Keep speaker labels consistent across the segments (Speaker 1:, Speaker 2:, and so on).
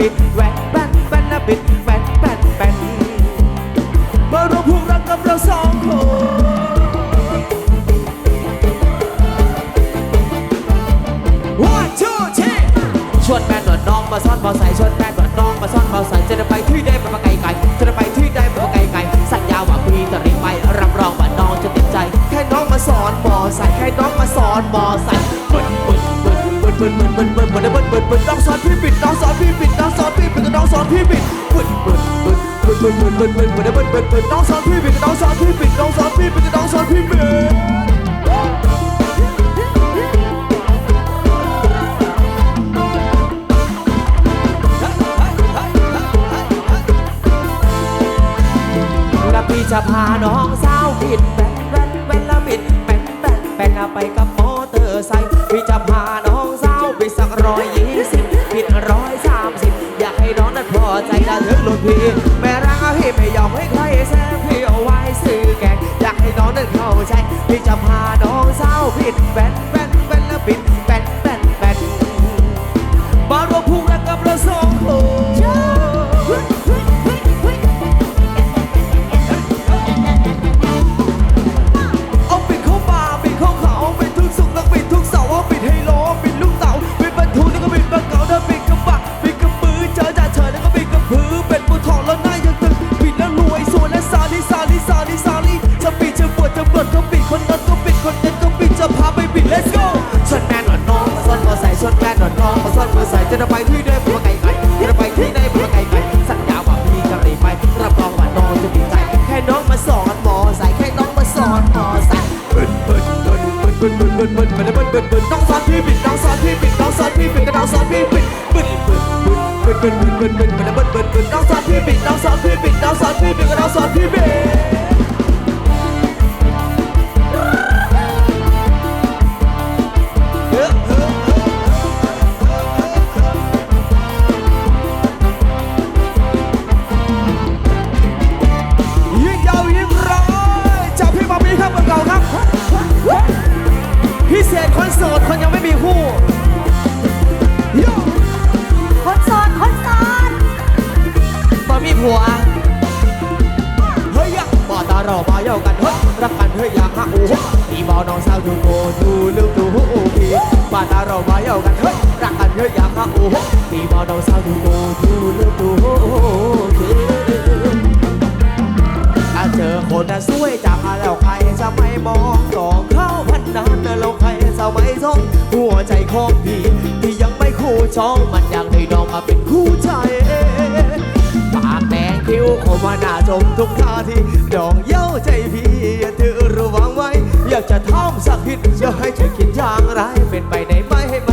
Speaker 1: บิดแหวนแป้นแป้นนะบิดแหวนแป้นแป้นมารวมพวกรักกับเราสองคน One two three ชวนแม่หนวดน้องมาซ่อนบอใส่ชวนแม่หนวดน้องมาซ่อนบอใส่จะได้ไปที่ใดมาไกลไกลจะได้ไปที่ใดมาไกลไกลสัญญาว่าพี่จะรีบไปรับรองว่าน้องจะติดใจ แค่น้องมาสอนบอใส่แค่น้องมาสอนบอใส่บึ้นบึ้นบึ้นบึ้นบึ้นบึ้นบึ้นบึ้นบึ้นบึ้นบึ้นบึ้นน้องสอนพี่ปิดน้องสอนพี่ปิดน้ องสอนพี่ปิดน้องสอนพี่ปิดบึ้นบึ้นบึ้นบึ้นบึ้นบึ้นบึ้นบึ้นบึ้นบึ้นบึ้นบึ้นน้องสอนพี่ปิดน้องสอนพี่ปิดน้องสอนพี่ปิดน้องสอนพี่ปิดแล้วพี่จะพาน้องสาวบิดแบนแบนแบนละบิดแบนแบนแบนละไปกับ องนั้นพอใจนะถึงหลุดพี่ แม่รักพี่ไม่ยอมให้ใครแซงพี่เอาไว้ซื้อแกงอยากให้น้องนั้นเข้าใจ พี่จะพาน้องสาวผิดแฟนแบน น้องมาส่วนมาใส่จะได้ไปที่ได้บัวไก่ไก่จะไปที่ได้บัวไก่ไก่สัญญาว่าพี่จะรีไปรับรองว่าน้องจะดีใจ แค่น้องมาสอนหมอใส่แค่น้องมาสอนหมอใส่เบึนบึนบึนบึนบึนบึนบึนบึนบึนบึนบึนบึนน้องสอนพี่ปิดน้องสอนพี่ปิดน้องสอนพี่ปิดก็น้องสอนพี่ปิดเบึนบึนบึนบึนบึนบึนบึนบึนบึนบึนบึนน้องสอนพี่ปิดน้องสอนพี่ปิดน้องสอนพี่ปิดก็น้องสอนพี่ปิด เจอคนน่ะสวยจังแล้วใครจะไม่มองต่อเข้าพันนั้นแล้วใครจะไม่ท้องหัวใจของพี่ที่ยังไม่คู่ช่องมันอยากได้น้องมาเป็นคู่ใจปากแดงคิ้วคมว่าหน้าชมทุกท่าที่ดองเย้าใจพี่เธอระวังไว้ อยากจะท่องสักคิดอย่าให้เธอคิดอย่างไรเป็นไปได้ไหมให้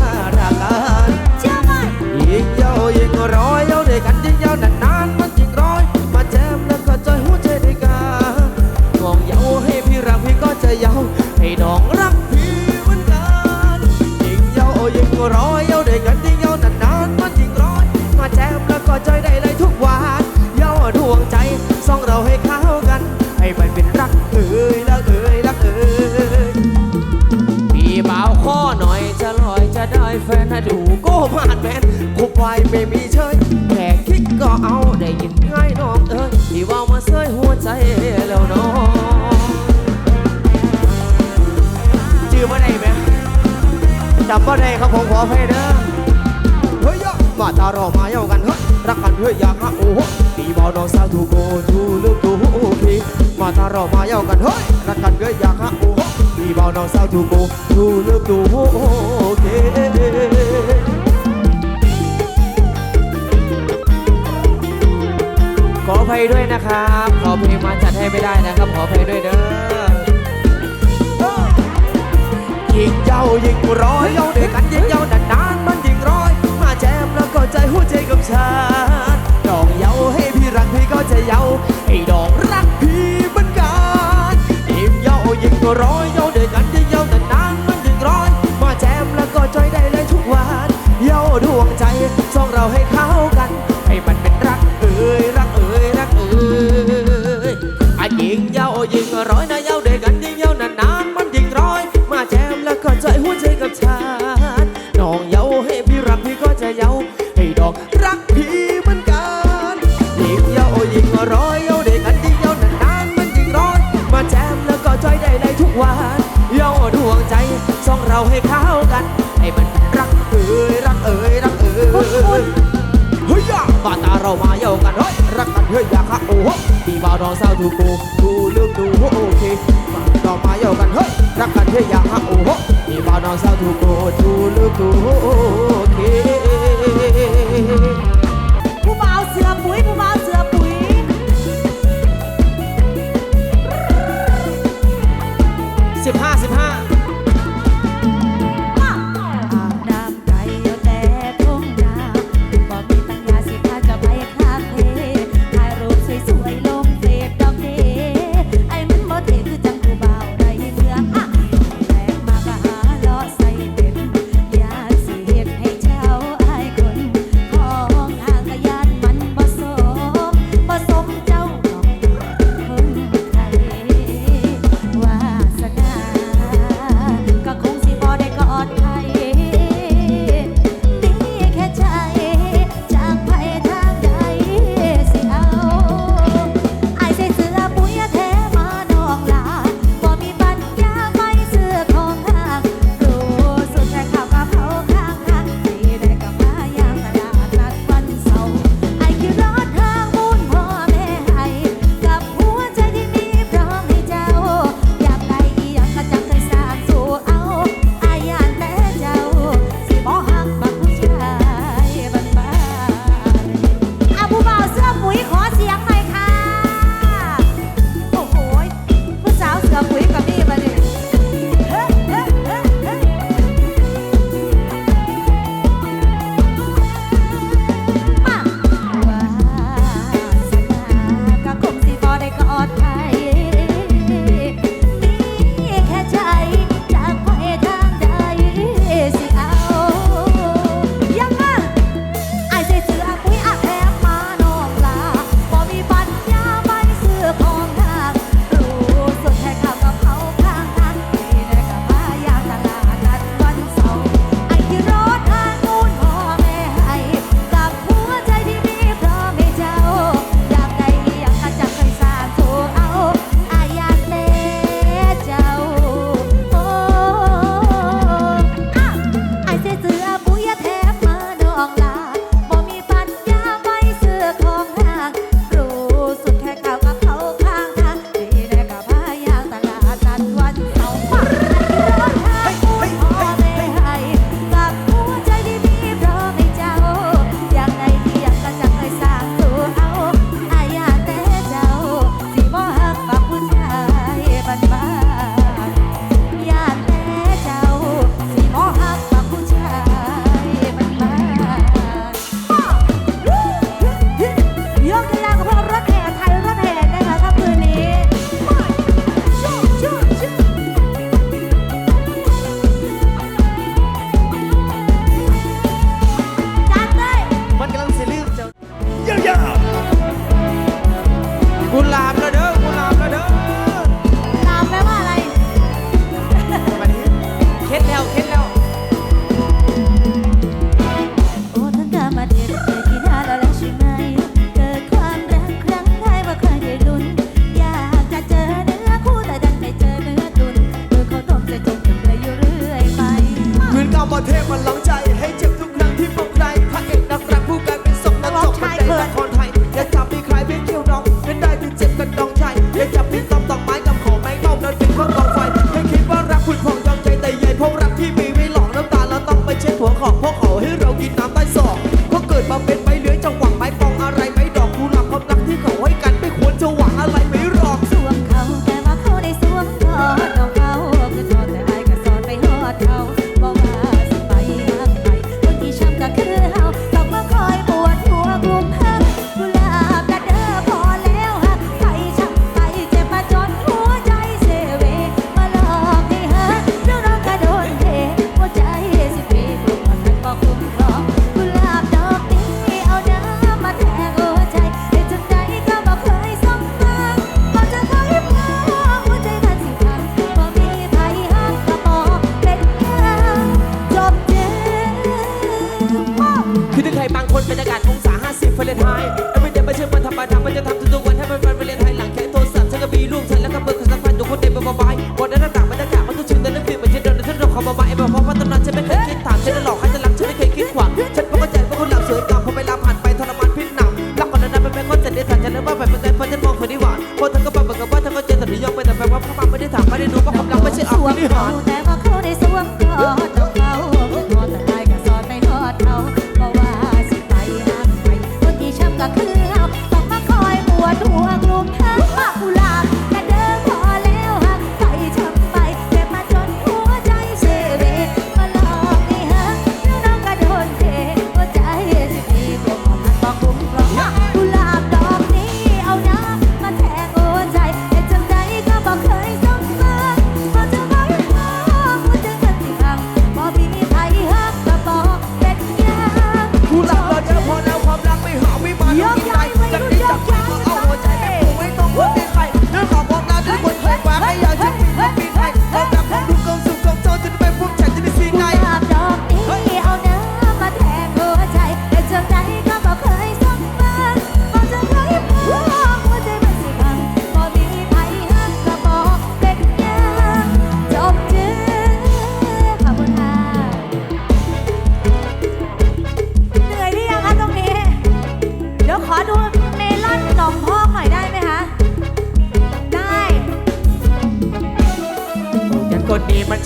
Speaker 1: คุกไว้ไม่มีเชยแค่คิดก็เอาได้ยินง่ายน้องเอ้ยพี่ว่าวมาเสยหัวใจแล้วน้องจื้อมาได้ไหมจำมาได้ครับผมขออภัยเด้อเฮ้ยมาตารอมาเย่ากันเฮ้ยรักกันเฮ้ยอยากหาโอ้โหพี่บ่าวน้องสาวถูกโกดูลูกดูพี่มาตารอมาเย่ากันเฮ้ยรักกันเฮ้ยอยากหาโอ้โหพี่บ่าวน้องสาวถูกโกดูเลือกดูโอเค ภัยด้วยนะครับ ขอเพลงมาจัดให้ไม่ได้นะครับ ขออภัยด้วยเด้อยิงเย้ายิงร้อยเย้าด้วยกันยิงเย้านานๆมันยิงร้อย มาแจมแล้วก็ใจหัวใจกับฉันดองเย้าให้พี่รักพี่ก็จะเย้าให้ดองรักพี่เหมือนกันยิงเย้ายิงร้อยเย้าด้วยกันยิงเย้านานๆมันยิงร้อย มาแจมแล้วก็ใจได้เลยทุกวันเย้าดวงใจสองเราให้เข้า เราให้เข้ากัน ให้มันรักเอ่ยรักเอ่ยรักเอ่ยเฮ้ยบ้านตาเรามาเย่ากันเฮ้ยรักกันเฮ้ยอยากฮะโอ้โหปีบ่าวน้องสาวถูกโกดูเลือกดูโอเคบ้านเรามาเย่ากันเฮ้ยรักกันเฮ้ยอยากฮะโอ้โหปีบ่าว
Speaker 2: น้องสาวถูกโกดูเลือกดูโอเคผู้บ่าวเสือปุ๋ยผู้บ่าว Thêm. บางคนเป็นอากาศอง
Speaker 1: ศา 50เฟ
Speaker 2: รนไฮน์แล้ไม่
Speaker 1: ได้มาเชื่อมันธรรมดาม่จะ
Speaker 2: ทำ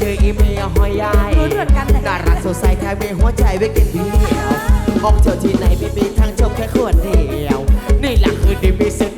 Speaker 2: เจออีเมียหอย
Speaker 1: ยายรู้เรื่องกัน
Speaker 2: แต่ ดารา
Speaker 1: สดใสแค่มีหัวใจไว้กินเดียวออกเที่ยวที่ไหนไม่มีทางจบแค่ขวดเดียว นี่แหละคือดีมีเซน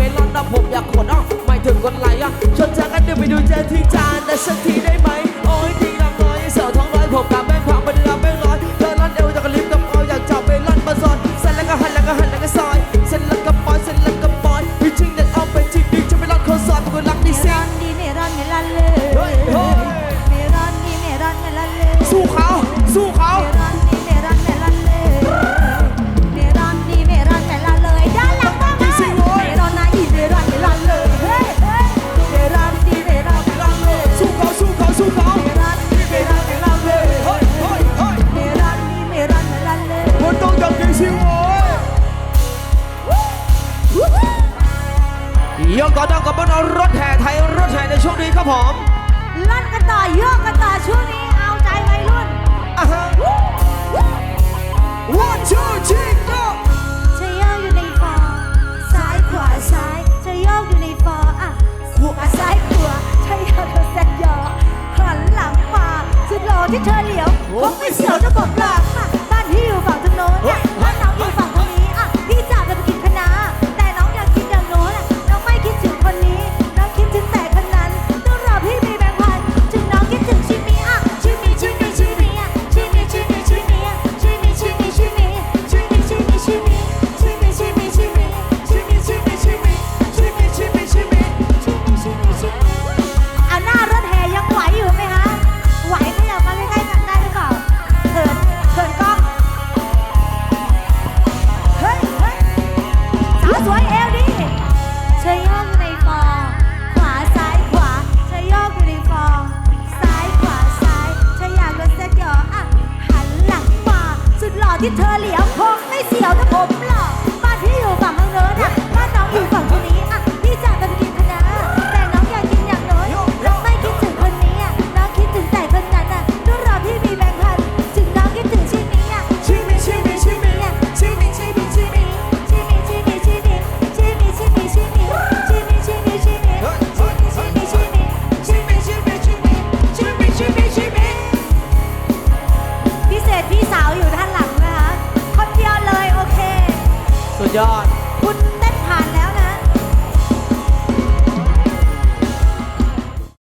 Speaker 1: เวลานะผม
Speaker 2: อยากขนอ